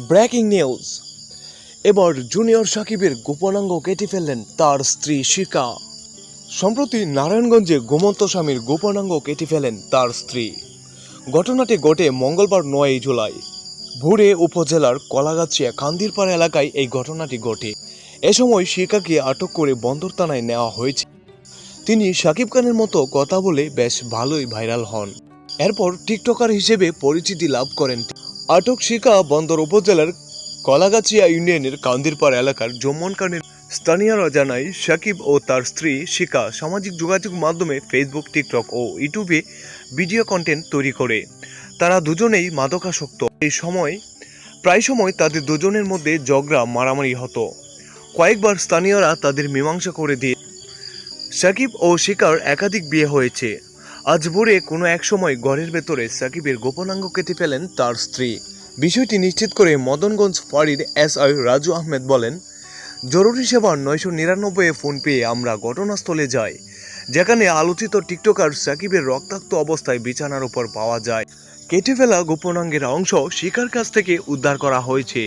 Breaking news. এবার junior সাকিবের গোপনাঙ্গ কেটে ফেললেন তার স্ত্রী শিকা। সম্প্রতি নারায়ণগঞ্জে গোমন্ত স্বামীর গোপনাঙ্গ কেটে ফেলেন তার স্ত্রী। ঘটনাটি ঘটে মঙ্গলবার নয় জুলাই। ভোরে উপজেলার কলাগাছিয়া কান্দিরপাড়া এলাকায় এই ঘটনাটি ঘটে। এ সময় শিকাকে আটক করে বন্দর থানায় নেওয়া হয়েছে। তিনি সাকিব খানের মতো কথা বলে বেশ ভালোই ভাইরাল হন। এরপর টিকটকার হিসেবে পরিচিতি লাভ করেন আটক শিকা বন্দর উপজেলার কলাগাছিয়া ইউনিয়নের কান্দিরপাড় এলাকার জম্মন খানের স্থানীয়রা জানায়, সাকিব ও তার স্ত্রী শিকা সামাজিক যোগাযোগ মাধ্যমে ফেসবুক টিকটক ও ইউটিউবে ভিডিও কন্টেন্ট তৈরি করে। তারা দুজনেই মাদকাসক্ত। এই সময়, প্রায় সময় তাদের দুজনের মধ্যে ঝগড়া, মারামারি হতো। কয়েকবার স্থানীয়রা তাদের মীমাংসা করে দিয়ে সাকিব ও শিকার একাধিক বিয়ে হয়েছে। আজ ভোরে কোনো এক সময় ঘরের ভেতরে সাকিবের গোপনাঙ্গ কেটে ফেলেন তার স্ত্রী। বিষয়টি নিশ্চিত করে মদনগঞ্জ ফাঁড়ির এস আই রাজু আহমেদ বলেন, জরুরি সেবা নয়শো নিরানব্বই ফোন পেয়ে আমরা ঘটনাস্থলে যাই, যেখানে আলোচিত টিকটকার সাকিবের রক্তাক্ত অবস্থায় বিছানার উপর পাওয়া যায়। কেটে ফেলা গোপনাঙ্গের অংশ শিকার কাছ থেকে উদ্ধার করা হয়েছে।